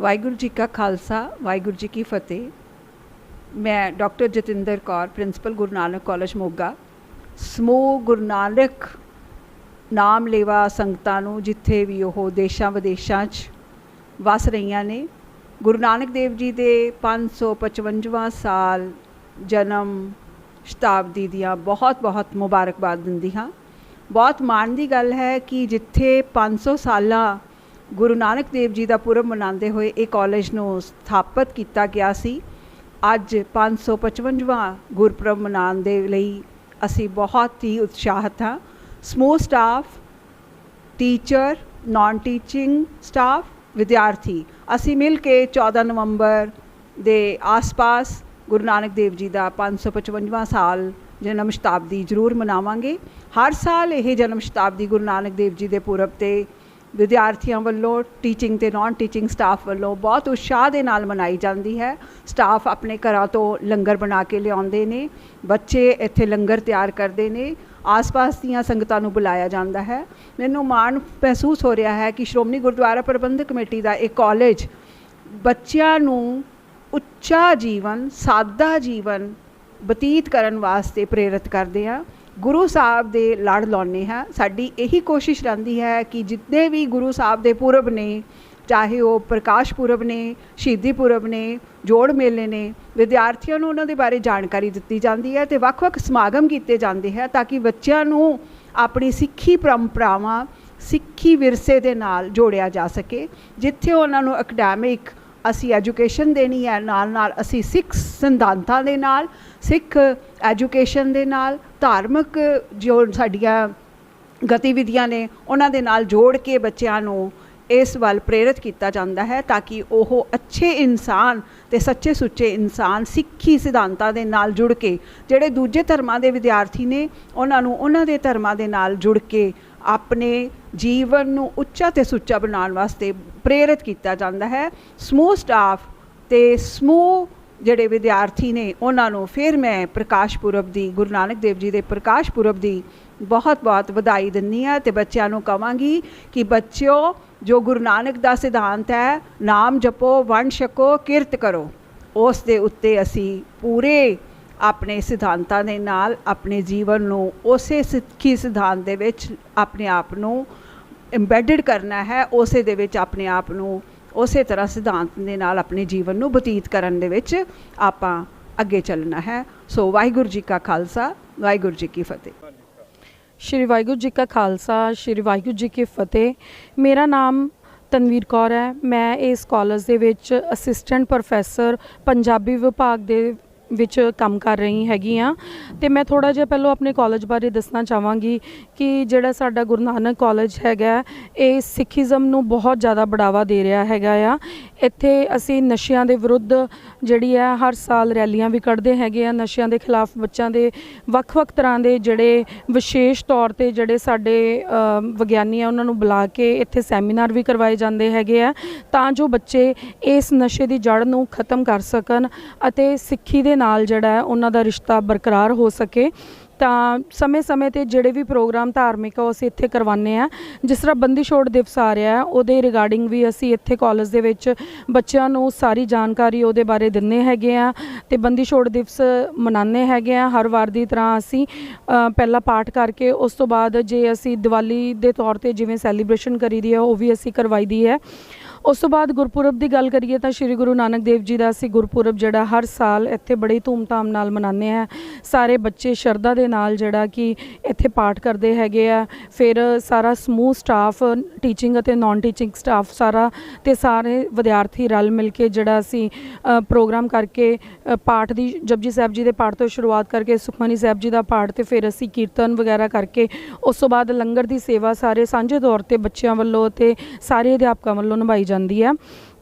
ਵਾਹਿਗੁਰੂ ਜੀ ਕਾ ਖਾਲਸਾ, ਵਾਹਿਗੁਰੂ ਜੀ ਕੀ ਫਤਿਹ। ਮੈਂ doctor Jatinder Kaur, principal Guru Nanak college Moga. ਸਮੂਹ ਗੁਰੂ ਨਾਨਕ ਨਾਮ ਲੇਵਾ ਸੰਗਤਾਂ ਨੂੰ ਜਿੱਥੇ ਵੀ ਉਹ ਦੇਸ਼ਾਂ ਵਿਦੇਸ਼ਾਂ 'ਚ ਵਸ ਰਹੀਆਂ ਨੇ, ਗੁਰੂ ਨਾਨਕ ਦੇਵ ਜੀ ਦੇ 555ਵਾਂ ਸਾਲ ਜਨਮ ਸ਼ਤਾਬਦੀ ਦੀਆਂ ਬਹੁਤ ਬਹੁਤ ਮੁਬਾਰਕਬਾਦ ਦਿੰਦੀ ਹਾਂ। ਬਹੁਤ ਮਾਣ ਦੀ ਗੱਲ ਹੈ ਕਿ ਜਿੱਥੇ 500 ਸਾਲਾਂ ਗੁਰੂ ਨਾਨਕ ਦੇਵ ਜੀ ਦਾ ਪੁਰਬ ਮਨਾਉਂਦੇ ਹੋਏ ਇਹ ਕਾਲਜ ਨੂੰ ਸਥਾਪਿਤ ਕੀਤਾ ਗਿਆ ਸੀ। ਅੱਜ 555ਵਾਂ ਗੁਰਪੁਰਬ ਮਨਾਉਣ ਦੇ ਲਈ ਅਸੀਂ ਬਹੁਤ ਹੀ ਉਤਸ਼ਾਹਿਤ ਹਾਂ। ਸਮੂਹ staff teacher non teaching staff ਵਿਦਿਆਰਥੀ, ਅਸੀਂ ਮਿਲ ਕੇ 14 ਨਵੰਬਰ ਦੇ ਆਸ-ਪਾਸ ਗੁਰੂ ਨਾਨਕ ਦੇਵ ਜੀ ਦਾ 555ਵਾਂ ਸਾਲ ਜਨਮ ਸ਼ਤਾਬਦੀ ਜ਼ਰੂਰ ਮਨਾਵਾਂਗੇ। ਹਰ ਸਾਲ ਇਹ ਜਨਮ ਸ਼ਤਾਬਦੀ ਗੁਰੂ ਨਾਨਕ ਦੇਵ ਜੀ ਦੇ ਪੁਰਬ ਤੇ ਵਿਦਿਆਰਥੀਆਂ ਵੱਲੋਂ ਟੀਚਿੰਗ ਤੇ ਨਾਨ ਟੀਚਿੰਗ ਸਟਾਫ ਵੱਲੋਂ ਬਹੁਤ ਉਤਸ਼ਾਹ ਦੇ ਨਾਲ ਮਨਾਈ ਜਾਂਦੀ ਹੈ। ਸਟਾਫ ਆਪਣੇ ਘਰਾਂ ਤੋਂ ਲੰਗਰ ਬਣਾ ਕੇ ਲਿਆਉਂਦੇ ਨੇ, ਬੱਚੇ ਇੱਥੇ ਲੰਗਰ ਤਿਆਰ ਕਰਦੇ ਨੇ, ਆਸ-ਪਾਸ ਦੀਆਂ ਸੰਗਤਾਂ ਨੂੰ ਬੁਲਾਇਆ ਜਾਂਦਾ ਹੈ। ਮੈਨੂੰ ਮਾਣ ਮਹਿਸੂਸ ਹੋ ਰਿਹਾ ਹੈ ਕਿ ਸ਼੍ਰੋਮਣੀ ਗੁਰਦੁਆਰਾ ਪ੍ਰਬੰਧਕ ਕਮੇਟੀ ਦਾ ਇਹ ਕਾਲਜ ਬੱਚਿਆਂ ਨੂੰ ਉੱਚਾ ਜੀਵਨ, ਸਾਦਾ ਜੀਵਨ ਬਤੀਤ ਕਰਨ ਵਾਸਤੇ ਪ੍ਰੇਰਿਤ ਕਰਦੇ ਆ। ਗੁਰੂ ਸਾਹਿਬ ਦੇ ਲੜ ਲਾਉਨੇ ਹਾਂ। ਸਾਡੀ ਇਹੀ ਕੋਸ਼ਿਸ਼ ਰਹਿੰਦੀ ਹੈ ਕਿ ਜਿੰਨੇ ਵੀ ਗੁਰੂ ਸਾਹਿਬ ਦੇ ਪੁਰਬ ਨੇ, ਚਾਹੇ ਉਹ ਪ੍ਰਕਾਸ਼ ਪੁਰਬ ਨੇ, ਸ਼ਹੀਦੀ ਪੁਰਬ ਨੇ, ਜੋੜ ਮੇਲੇ ਨੇ, ਵਿਦਿਆਰਥੀਆਂ ਨੂੰ ਉਹਨਾਂ ਦੇ ਬਾਰੇ ਜਾਣਕਾਰੀ ਦਿੱਤੀ ਜਾਂਦੀ ਹੈ ਤੇ ਵੱਖ-ਵੱਖ ਸਮਾਗਮ ਕੀਤੇ ਜਾਂਦੇ ਹੈ ਤਾਂ ਕਿ ਬੱਚਿਆਂ ਨੂੰ ਆਪਣੀ ਸਿੱਖੀ ਪਰੰਪਰਾਵਾਂ, ਸਿੱਖੀ ਵਿਰਸੇ ਦੇ ਨਾਲ ਜੋੜਿਆ ਜਾ ਸਕੇ, ਜਿੱਥੇ ਉਹਨਾਂ ਨੂੰ ਅਕੈਡੈਮਿਕ ਅਸੀਂ ਐਜੂਕੇਸ਼ਨ ਦੇਣੀ ਹੈ ਨਾਲ ਨਾਲ ਅਸੀਂ ਸਿੱਖ ਸਿਧਾਂਤਾਂ ਦੇ ਨਾਲ, ਸਿੱਖ ਐਜੂਕੇਸ਼ਨ ਦੇ ਨਾਲ ਧਾਰਮਿਕ ਜੋ ਸਾਡੀਆਂ ਗਤੀਵਿਧੀਆਂ ਨੇ, ਉਹਨਾਂ ਦੇ ਨਾਲ ਜੋੜ ਕੇ ਬੱਚਿਆਂ ਨੂੰ ਇਸ ਵੱਲ ਪ੍ਰੇਰਿਤ ਕੀਤਾ ਜਾਂਦਾ ਹੈ ਤਾਂ ਕਿ ਉਹ ਅੱਛੇ ਇਨਸਾਨ ਤੇ ਸੱਚੇ ਸੁੱਚੇ ਇਨਸਾਨ, ਸਿੱਖੀ ਸਿਧਾਂਤਾਂ ਦੇ ਨਾਲ ਜੁੜ ਕੇ, ਜਿਹੜੇ ਦੂਜੇ ਧਰਮਾਂ ਦੇ ਵਿਦਿਆਰਥੀ ਨੇ, ਉਹਨਾਂ ਨੂੰ ਉਹਨਾਂ ਦੇ ਧਰਮਾਂ ਦੇ ਨਾਲ ਜੁੜ ਕੇ ਆਪਣੇ ਜੀਵਨ ਨੂੰ ਉੱਚਾ ਤੇ ਸੁੱਚਾ ਬਣਾਉਣ ਵਾਸਤੇ ਪ੍ਰੇਰਿਤ ਕੀਤਾ ਜਾਂਦਾ ਹੈ। ਸਮੂਹ ਸਟਾਫ ਤੇ ਸਮੂਹ ਜਿਹੜੇ ਵਿਦਿਆਰਥੀ ਨੇ ਉਹਨਾਂ ਨੂੰ ਫਿਰ ਮੈਂ ਪ੍ਰਕਾਸ਼ ਪੁਰਬ ਦੀ, ਗੁਰੂ ਨਾਨਕ ਦੇਵ ਜੀ ਦੇ ਪ੍ਰਕਾਸ਼ ਪੁਰਬ ਦੀ ਬਹੁਤ ਬਹੁਤ ਵਧਾਈ ਦਿੰਨੀ ਆ ਤੇ ਬੱਚਿਆਂ ਨੂੰ ਕਵਾਂਗੀ ਕਿ ਬੱਚਿਓ, ਜੋ ਗੁਰੂ ਨਾਨਕ ਦਾ ਸਿਧਾਂਤ ਹੈ, ਨਾਮ ਜਪੋ, ਵੰਡ ਛਕੋ, ਕਿਰਤ ਕਰੋ। ਉਸ ਦੇ ਉੱਤੇ ਅਸੀਂ ਪੂਰੇ ਆਪਣੇ ਸਿਧਾਂਤਾਂ ਦੇ ਨਾਲ ਆਪਣੇ ਜੀਵਨ ਨੂੰ ਉਸੇ ਸਿੱਖੀ ਸਿਧਾਂਤ ਦੇ ਵਿੱਚ ਆਪਣੇ ਆਪ ਨੂੰ ਐਮਬੈਡਡ ਕਰਨਾ ਹੈ, ਉਸੇ ਦੇ ਵਿੱਚ ਆਪਣੇ ਆਪ ਨੂੰ ਉਸੇ ਤਰ੍ਹਾਂ ਸਿਧਾਂਤ ਦੇ ਨਾਲ ਆਪਣੇ ਜੀਵਨ ਨੂੰ ਬਤੀਤ ਕਰਨ ਦੇ ਵਿੱਚ ਆਪਾਂ ਅੱਗੇ ਚੱਲਣਾ ਹੈ। ਸੋ ਵਾਹਿਗੁਰੂ ਜੀ ਕਾ ਖਾਲਸਾ, ਵਾਹਿਗੁਰੂ ਜੀ ਕੀ ਫਤਿਹ। ਸ਼੍ਰੀ ਵਾਹਿਗੁਰੂ ਜੀ ਕਾ ਖਾਲਸਾ, ਸ਼੍ਰੀ ਵਾਹਿਗੁਰੂ ਜੀ ਕੀ ਫਤਿਹ। ਮੇਰਾ ਨਾਮ ਤਨਵੀਰ ਕੌਰ ਹੈ। ਮੈਂ ਇਸ ਕਾਲਜ ਦੇ ਵਿੱਚ ਅਸਿਸਟੈਂਟ ਪ੍ਰੋਫੈਸਰ ਪੰਜਾਬੀ ਵਿਭਾਗ ਦੇ ਵਿੱਚ ਕੰਮ ਕਰ ਰਹੀ ਹੈਗੀ ਆ ਤੇ ਮੈਂ ਥੋੜਾ ਜਿਹਾ ਪਹਿਲਾਂ ਆਪਣੇ ਕਾਲਜ ਬਾਰੇ ਦੱਸਣਾ ਚਾਹਾਂਗੀ ਕਿ ਜਿਹੜਾ ਸਾਡਾ ਗੁਰੂ ਨਾਨਕ ਕਾਲਜ ਹੈਗਾ, ਇਹ ਸਿੱਖੀਜ਼ਮ ਨੂੰ ਬਹੁਤ ਜ਼ਿਆਦਾ ਬੜਾਵਾ ਦੇ ਰਿਹਾ ਹੈਗਾ ਆ। ਇੱਥੇ ਅਸੀਂ ਨਸ਼ਿਆਂ ਦੇ ਵਿਰੁੱਧ ਜਿਹੜੀ ਹੈ ਹਰ ਸਾਲ ਰੈਲੀਆਂ ਵੀ ਕੱਢਦੇ ਹੈਗੇ ਆ, ਨਸ਼ਿਆਂ ਦੇ ਖਿਲਾਫ ਬੱਚਿਆਂ ਦੇ ਵੱਖ-ਵੱਖ ਤਰ੍ਹਾਂ ਦੇ ਜਿਹੜੇ ਵਿਸ਼ੇਸ਼ ਤੌਰ ਤੇ ਜਿਹੜੇ ਸਾਡੇ ਵਿਗਿਆਨੀ ਆ, ਉਹਨਾਂ ਨੂੰ ਬੁਲਾ ਕੇ ਇੱਥੇ ਸੈਮੀਨਾਰ ਵੀ ਕਰਵਾਏ ਜਾਂਦੇ ਹੈਗੇ ਆ, ਤਾਂ ਜੋ ਬੱਚੇ ਇਸ ਨਸ਼ੇ ਦੀ ਜੜ ਨੂੰ ਖਤਮ ਕਰ ਸਕਣ ਅਤੇ ਸਿੱਖੀ ਦੇ ਨਾਲ ਜਿਹੜਾ ਹੈ ਉਹਨਾਂ ਦਾ ਰਿਸ਼ਤਾ ਬਰਕਰਾਰ ਹੋ ਸਕੇ। ਤਾਂ ਸਮੇਂ-ਸਮੇਂ ਤੇ ਜਿਹੜੇ ਵੀ ਪ੍ਰੋਗਰਾਮ ਧਾਰਮਿਕ ਆ ਉਹ ਅਸੀਂ ਇੱਥੇ ਕਰਵਾਉਂਦੇ ਆ ਜਿਸ ਤਰ੍ਹਾਂ ਬੰਦੀ ਛੋੜ ਦਿਵਸ ਆ ਰਿਹਾ ਹੈ ਉਹਦੇ ਰਿਗਾਰਡਿੰਗ ਵੀ ਅਸੀਂ ਇੱਥੇ ਕਾਲਜ ਦੇ ਵਿੱਚ ਬੱਚਿਆਂ ਨੂੰ ਸਾਰੀ ਜਾਣਕਾਰੀ ਉਹਦੇ ਬਾਰੇ ਦਿੰਨੇ ਹੈਗੇ ਆ ਤੇ ਬੰਦੀ ਛੋੜ ਦਿਵਸ ਮਨਾਉਂਦੇ ਹੈਗੇ ਆ ਹਰ ਵਾਰ ਦੀ ਤਰ੍ਹਾਂ ਅਸੀਂ ਅ, ਪਹਿਲਾ ਪਾਠ ਕਰਕੇ ਉਸ ਤੋਂ ਬਾਅਦ ਜੇ ਅਸੀਂ ਦੀਵਾਲੀ ਦੇ ਤੌਰ ਤੇ ਜਿਵੇਂ ਸੈਲੀਬ੍ਰੇਸ਼ਨ ਕਰੀਦੀ ਹੈ ਉਹ ਵੀ ਅਸੀਂ ਕਰਵਾਈ ਦੀ ਹੈ। ਉਸ ਤੋਂ ਬਾਅਦ ਗੁਰਪੁਰਬ ਦੀ ਗੱਲ ਕਰੀਏ ਤਾਂ ਸ੍ਰੀ ਗੁਰੂ ਨਾਨਕ ਦੇਵ ਜੀ ਦਾ ਅਸੀਂ ਗੁਰਪੁਰਬ ਜਿਹੜਾ ਹਰ ਸਾਲ ਇੱਥੇ ਬੜੀ ਧੂਮਧਾਮ ਨਾਲ ਮਨਾਉਂਦੇ ਆ ਸਾਰੇ ਬੱਚੇ ਸ਼ਰਧਾ ਦੇ ਨਾਲ ਜਿਹੜਾ ਕਿ ਇੱਥੇ ਪਾਠ ਕਰਦੇ ਹੈਗੇ ਆ। ਫਿਰ ਸਾਰਾ ਸਮੂਹ ਸਟਾਫ ਟੀਚਿੰਗ ਅਤੇ ਨਾਨ ਟੀਚਿੰਗ ਸਟਾਫ ਸਾਰਾ ਤੇ ਸਾਰੇ ਵਿਦਿਆਰਥੀ ਰਲ ਮਿਲ ਕੇ ਜਿਹੜਾ ਅਸੀਂ ਪ੍ਰੋਗਰਾਮ ਕਰਕੇ ਪਾਠ ਦੀ ਜਪਜੀ ਸਾਹਿਬ ਜੀ ਦੇ ਪਾਠ ਤੋਂ ਸ਼ੁਰੂਆਤ ਕਰਕੇ, ਸੁਖਮਨੀ ਸਾਹਿਬ ਜੀ ਦਾ ਪਾਠ ਤੇ ਫਿਰ ਅਸੀਂ ਕੀਰਤਨ ਵਗੈਰਾ ਕਰਕੇ, ਉਸ ਤੋਂ ਬਾਅਦ ਲੰਗਰ ਦੀ ਸੇਵਾ ਸਾਰੇ ਸਾਂਝੇ ਤੌਰ ਤੇ ਬੱਚਿਆਂ ਵੱਲੋਂ ਤੇ ਸਾਰੇ ਅਧਿਆਪਕਾਂ ਵੱਲੋਂ ਨਿਭਾਈ ਜਾਂਦੀ ਹੈ।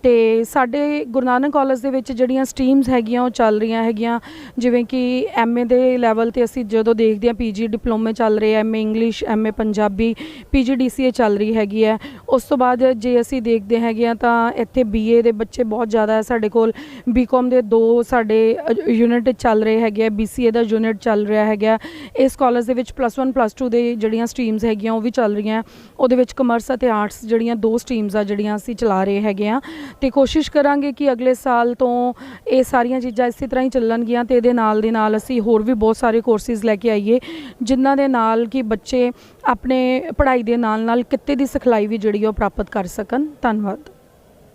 ਤੇ ਸਾਡੇ ਗੁਰੂ ਨਾਨਕ ਕਾਲਜ ਦੇ ਵਿੱਚ ਜਿਹੜੀਆਂ ਸਟਰੀਮਸ ਹੈਗੀਆਂ, ਉਹ ਚੱਲ ਰਹੀਆਂ ਹੈਗੀਆਂ। ਜਿਵੇਂ ਕਿ ਐਮਏ ਦੇ ਲੈਵਲ ਤੇ ਅਸੀਂ ਜਦੋਂ ਦੇਖਦੇ ਹਾਂ ਪੀਜੀ ਡਿਪਲੋਮੇ ਚੱਲ ਰਹੇ ਆ MA English MA Punjabi PGDCA ਚੱਲ ਰਹੀ ਹੈਗੀ ਹੈ। ਉਸ ਤੋਂ ਬਾਅਦ ਜੇ ਅਸੀਂ ਦੇਖਦੇ ਹੈਗੇ ਆ ਤਾਂ ਇੱਥੇ ਬੀਏ ਦੇ ਬੱਚੇ ਬਹੁਤ ਜ਼ਿਆਦਾ ਹੈ ਸਾਡੇ ਕੋਲ। ਬੀਕਾਮ ਦੇ ਦੋ ਸਾਡੇ ਯੂਨਿਟ ਚੱਲ ਰਹੇ ਹੈਗੇ ਆ ਬੀਸੀਏ ਦਾ ਯੂਨਿਟ ਚੱਲ ਰਿਹਾ ਹੈਗਾ ਇਸ ਕਾਲਜ ਦੇ ਵਿੱਚ ਪਲੱਸ 1 ਪਲੱਸ 2 ਦੇ ਜਿਹੜੀਆਂ ਸਟਰੀਮਸ ਹੈਗੀਆਂ, ਉਹ ਵੀ ਚੱਲ ਰਹੀਆਂ ਉਹਦੇ ਵਿੱਚ ਕਮਰਸ ਅਤੇ ਆਰਟਸ ਜਿਹੜੀਆਂ ਦੋ ਸਟਰੀਮਸ ਆ, ਜਿਹੜੀਆਂ ਅਸੀਂ ਚਲਾ ਰਹੇ ਹੈਗੇ ਆ ਤੇ ਕੋਸ਼ਿਸ਼ ਕਰਾਂਗੇ ਕਿ ਅਗਲੇ ਸਾਲ ਤੋਂ ਇਹ ਸਾਰੀਆਂ ਚੀਜ਼ਾਂ ਇਸੇ ਤਰ੍ਹਾਂ ਹੀ ਚੱਲਣਗੀਆਂ ਤੇ ਇਹਦੇ ਨਾਲ ਦੇ ਨਾਲ ਅਸੀਂ ਹੋਰ ਵੀ ਬਹੁਤ ਸਾਰੇ ਕੋਰਸਿਸ ਲੈ ਕੇ ਆਈਏ, ਜਿਨ੍ਹਾਂ ਦੇ ਨਾਲ ਕਿ ਬੱਚੇ ਆਪਣੇ ਪੜ੍ਹਾਈ ਦੇ ਨਾਲ ਨਾਲ ਕਿੱਤੇ ਦੀ ਸਿਖਲਾਈ ਵੀ ਜਿਹੜੀ ਉਹ ਪ੍ਰਾਪਤ ਕਰ ਸਕਣ। ਧੰਨਵਾਦ।